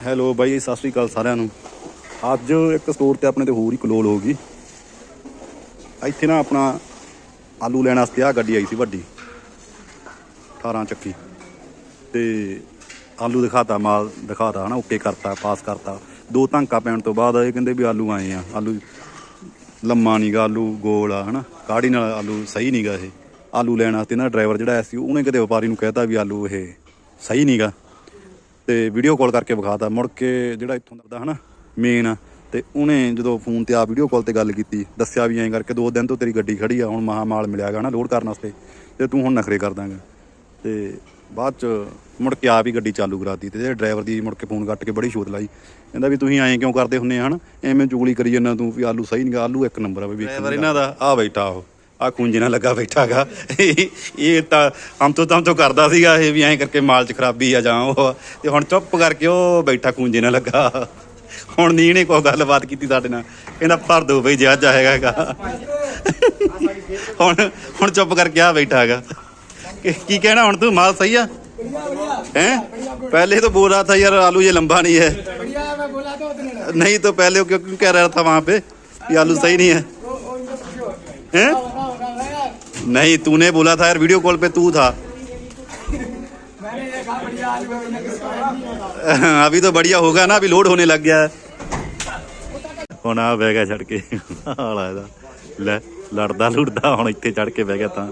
Hello ਬਾਈ, ਸਤਿ ਸ਼੍ਰੀ ਅਕਾਲ ਸਾਰਿਆਂ ਨੂੰ। ਅੱਜ ਇੱਕ ਸਟੋਰ ਤੇ ਆਪਣੇ ਤੇ ਹੋਰ ਹੀ ਕਲੋਲ ਹੋ ਗਈ। ਇੱਥੇ ਨਾ ਆਪਣਾ ਆਲੂ ਲੈਣ ਵਾਸਤੇ ਆ ਗੱਡੀ ਆਈ ਸੀ ਵੱਡੀ। 18 ਚੱਕੀ। ਤੇ ਆਲੂ ਦਿਖਾਤਾ, ਮਾਲ ਦਿਖਾਤਾ, ਹਨਾ ਓਕੇ ਕਰਤਾ ਪਾਸ ਕਰਤਾ। ਦੋ ਧੰਕਾ ਪੈਣ ਤੋਂ ਬਾਅਦ ਇਹ ਕਹਿੰਦੇ ਵੀ ਆਲੂ ਆਏ ਆ। ਆਲੂ ਲੰਮਾ ਨੀਗਾ ਆਲੂ ਗੋਲ ਆ, ਹਨਾ। ਕਾੜੀ ਨਾਲ ਆਲੂ ਸਹੀ ਨੀਗਾ ਇਹ। ਆਲੂ ਲੈਣ ਵਾਸਤੇ ਨਾ ਡਰਾਈਵਰ ਜਿਹੜਾ ਆਇਆ ਸੀ, ਉਹਨੇ ਕਿਤੇ ਵਪਾਰੀ ਨੂੰ ਕਹਿਤਾ ਵੀ ਆਲੂ ਇਹ ਸਹੀ ਨੀਗਾ ਤੇ ਵੀਡੀਓ ਕਾਲ ਕਰਕੇ ਵਿਖਾਤਾ। ਮੁੜ ਕੇ ਜਿਹੜਾ ਇੱਥੋਂ ਦਾ ਹਨਾ ਮੇਨ ਤੇ ਉਹਨੇ ਜਦੋਂ ਫੋਨ ਤੇ ਆ ਵੀਡੀਓ ਕਾਲ ਤੇ ਗੱਲ ਕੀਤੀ, ਦੱਸਿਆ ਵੀ ਐਂ ਕਰਕੇ ਦੋ ਦਿਨ ਤੋਂ ਤੇਰੀ ਗੱਡੀ ਖੜੀ ਆ, ਹੁਣ ਮਹਾ ਮਾਲ ਮਿਲਿਆਗਾ ਨਾ ਲੋਡ ਕਰਨ ਵਾਸਤੇ, ਤੇ ਤੂੰ ਹੁਣ ਨਖਰੇ ਕਰ ਦਾਂਗਾ। ਤੇ ਬਾਅਦ ਚ ਮੁੜ ਕੇ ਆਪ ਹੀ ਗੱਡੀ ਚਾਲੂ ਕਰਾਤੀ ਤੇ ਜਿਹੜੇ ਡਰਾਈਵਰ ਦੀ ਮੁੜ ਕੇ ਫੋਨ ਕੱਟ ਕੇ ਬੜੀ ਸ਼ੋਤ ਲਾਈ। ਕਹਿੰਦਾ ਵੀ ਤੁਸੀਂ ਐਂ ਕਿਉਂ ਕਰਦੇ ਹੁੰਨੇ ਹਨ? ਐਵੇਂ ਚੁਗਲੀ ਕਰੀ ਜਾਂਦਾ ਤੂੰ ਵੀ ਆਲੂ ਸਹੀ ਨਹੀਂ ਆਲੂ ਇੱਕ ਨੰਬਰ ਆ ਵੀ ਡਰਾਈਵਰ ਇਹਨਾਂ ਦਾ ਆ ਬੈਠਾ ਉਹ। ਆ ਖੂੰਜੇ ਨਾਲ ਲੱਗਾ ਬੈਠਾਗਾ ਇਹ ਤਾਂ ਹਮ ਤੋਂ ਤਮ ਤੋਂ ਕਰਦਾ ਸੀਗਾ ਇਹ ਵੀ ਐਂ ਕਰਕੇ ਮਾਲ ਚ ਖਰਾਬੀ ਆ ਜਾਂ ਉਹ ਤੇ ਹੁਣ ਚੁੱਪ ਕਰਕੇ ਉਹ ਬੈਠਾ ਖੂੰਜੇ ਨਾਲ ਲੱਗਾ ਹੁਣ ਨੀ ਨੇ ਕੋਈ ਗੱਲਬਾਤ ਕੀਤੀ ਸਾਡੇ ਨਾਲ ਕਹਿੰਦਾ ਭਰ ਦੋ ਬਈ ਜੇ ਅੱਜ ਆਏਗਾ ਹੈਗਾ ਹੁਣ ਹੁਣ ਚੁੱਪ ਕਰਕੇ ਆ ਬੈਠਾ ਹੈਗਾ ਕੀ ਕੀ ਕਹਿਣਾ ਹੁਣ ਤੂੰ ਮਾਲ ਸਹੀ ਆ हैं पहले तो बोल रहा था यार आलू ये लंबा नहीं है बढ़िया है मैं बोला तो उतने ना नहीं तो पहले वो क्यों क्यों कह रहा था वहां पे कि आलू सही नहीं है वो वो इनको पूछो हैं बताओ बताओ यार नहीं तूने बोला था यार वीडियो कॉल पे तू था मैंने ये कहा बढ़िया आज मैं मैंने किसको नहीं होगा अभी तो बढ़िया होगा ना अभी लोड होने लग गया है ਹੁਣ ਆ ਬਹਿ ਗਿਆ ਛੜ ਕੇ ਹਾਲਾ ਇਹਦਾ ਲੈ ਲੜਦਾ ਲੁੜਦਾ ਹੁਣ ਇੱਥੇ ਚੜ ਕੇ ਬਹਿ ਗਿਆ ਤਾਂ